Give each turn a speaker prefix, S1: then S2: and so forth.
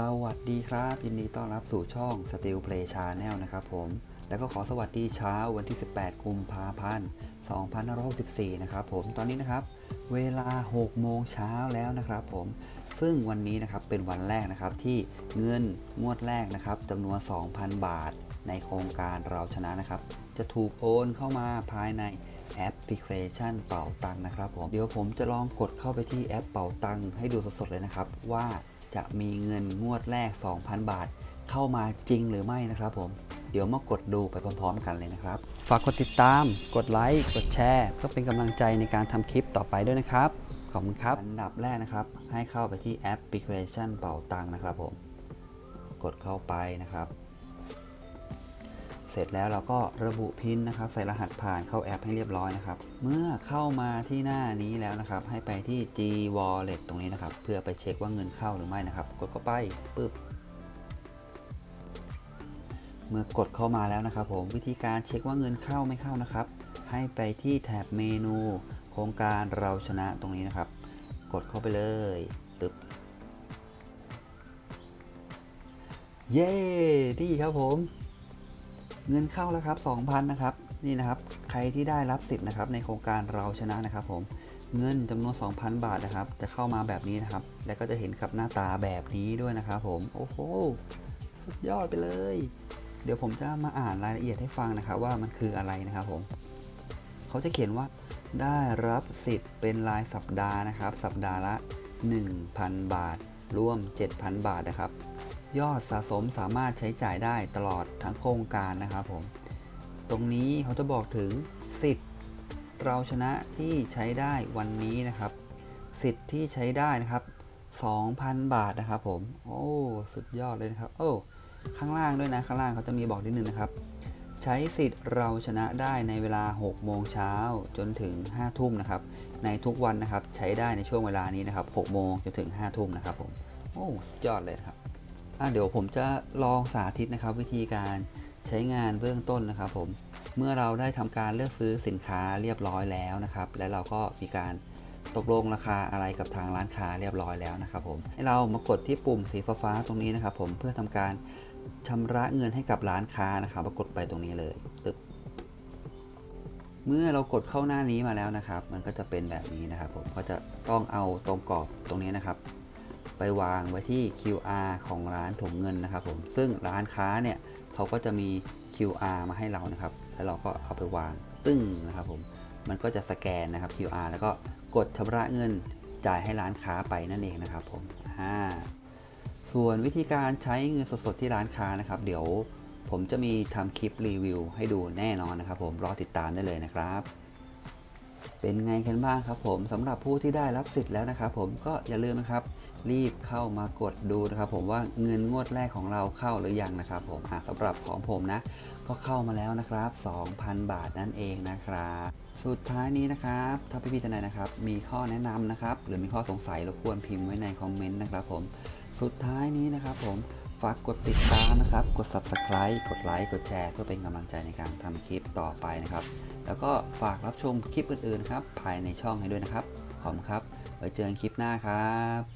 S1: สวัสดีครับ ยินดีต้อนรับสู่ช่อง Steel Play Channel นะครับผม แล้วก็ขอสวัสดีเช้าวันที่ 18 กุมภาพันธ์2564 นะครับผม ตอนนี้นะครับ เวลา 6 โมงเช้าแล้วนะครับผม ซึ่งวันนี้นะครับเป็นวันแรกนะครับที่เงินงวดแรกนะครับจำนวน 2,000 บาท ในโครงการเราชนะนะครับ จะถูกโอนเข้ามาภายในแอปพลิเคชันเป่าตังค์นะครับผม เดี๋ยวผมจะลองกดเข้าไปที่แอปเป่าตังค์ให้ดูสดๆเลยนะครับว่า จะมีเงินงวดแรก 2,000 บาท เข้ามาจริงหรือไม่นะครับผม เดี๋ยวมากดดูไปพร้อมๆ กันเลยนะครับ ฝากกดติดตาม กดไลค์ กดแชร์ เพื่อเป็นกำลังใจในการทำคลิปต่อไปด้วยนะครับ ขอบคุณครับ อันดับแรกนะครับ ให้เข้าไปที่แอปพลิเคชันเป่าตังนะครับผม กดเข้าไปนะครับ เสร็จแล้วเราก็ระบุพินนะครับ ใส่รหัสผ่านเข้าแอปให้เรียบร้อยนะครับ เมื่อเข้ามาที่หน้านี้แล้วนะครับ ให้ไปที่ G Wallet ตรงนี้นะครับ เพื่อไปเช็คว่าเงินเข้าหรือไม่นะครับ กดเข้าไปปึ๊บเมื่อกดเข้ามาแล้วนะครับ ผมวิธีการเช็คว่าเงินเข้าไม่เข้านะครับ ให้ไปที่แถบเมนู โครงการเราชนะตรงนี้นะครับ กดเข้าไปเลยตึบเย้ ดีครับผม เงินเข้าแล้วครับ2,000นะครับนี่นะครับใครที่ได้รับสิทธิ์นะครับในโครงการเราชนะนะครับผมเงินจำนวน 2,000 บาทนะครับ จะเข้ามาแบบนี้นะครับ แล้วก็จะเห็นกับหน้าตาแบบนี้ด้วยนะครับผมโอ้โหสุดยอดไปเลย เดี๋ยวผมจะมาอ่านรายละเอียดให้ฟังนะครับว่ามันคืออะไรนะครับผมเขาจะเขียนว่าได้รับสิทธิ์เป็นรายสัปดาห์นะครับ สัปดาห์ละ 1,000 บาท รวม 7,000 บาทนะครับ ยอดสะสมสามารถใช้จ่ายได้ตลอดทั้งโครงการนะครับผม ตรงนี้เขาจะบอกถึงสิทธิ์เราชนะที่ใช้ได้วันนี้นะครับ สิทธิ์ที่ใช้ได้นะครับ 2,000 บาทนะครับผม โอ้ สุดยอดเลยนะครับ โอ้ ข้างล่างด้วยนะ ข้างล่างเขาจะมีบอกนิดนึงนะครับ ใช้สิทธิ์เราชนะได้ในเวลา 6 โมงเช้าจนถึง 5 ทุ่มนะครับ ในทุกวันนะครับ ใช้ได้ในช่วงเวลานี้นะครับ 6 โมงจนถึง 5 ทุ่มนะครับผม โอ้ สุดยอดเลยครับ เดี๋ยวผมจะลองสาธิตนะครับ วิธีการใช้งานเบื้องต้นนะครับผมเมื่อเราได้ทำการเลือกซื้อสินค้าเรียบร้อยแล้วนะครับ และเราก็มีการตกลงราคาอะไรกับทางร้านค้าเรียบร้อยแล้วนะครับผมให้เรามากดที่ปุ่มสีฟ้าๆตรงนี้นะครับ ผมเพื่อทำการชำระเงินให้กับร้านค้านะครับมากดไปตรงนี้เลยตึบเมื่อเรากดเข้าหน้านี้มาแล้วนะครับ มันก็จะเป็นแบบนี้นะครับ ผมก็จะต้องเอาตรงกรอบตรงนี้นะครับ ไปวางไว้ที่ QR ของร้านถุงเงินนะครับผมซึ่งร้านค้าเนี่ยเขาก็จะมี QR มาให้เรานะครับ แล้วเราก็เอาไปวางตึ้งนะครับผมมันก็จะสแกนนะครับ QR แล้วก็กดชำระเงินจ่ายให้ร้านค้าไปนั่นเองนะครับผมอ่าส่วนวิธีการใช้เงินสดๆที่ร้านค้านะครับ เดี๋ยวผมจะมีทำคลิปรีวิวให้ดูแน่นอนนะครับผมรอติดตามได้เลยนะครับ เป็นไงกันบ้างครับผมสำหรับผู้ที่ได้รับสิทธิ์แล้วนะครับผมก็อย่าลืมนะครับ รีบเข้ามากดดูนะครับ ผมว่าเงินงวดแรกของเราเข้าหรือยังนะครับ ผมอะสำหรับของผมนะ ก็เข้ามาแล้วนะครับ 2,000 บาทนั่นเองนะครับสุดท้ายนี้นะครับ ถ้าพี่ๆท่านใดนะครับ มีข้อแนะนำนะครับ หรือมีข้อสงสัยรบกวนพิมพ์ไว้ในคอมเมนต์นะครับผม สุดท้ายนี้นะครับผม ฝากกดติดตามนะครับ กด subscribe กดไลค์กดแชร์เพื่อเป็นกำลังใจในการทำคลิปต่อไปนะครับ แล้วก็ฝากรับชมคลิปอื่นๆครับภายในช่องให้ด้วยนะครับ ขอบคุณครับ ไว้เจอกันคลิปหน้าครับ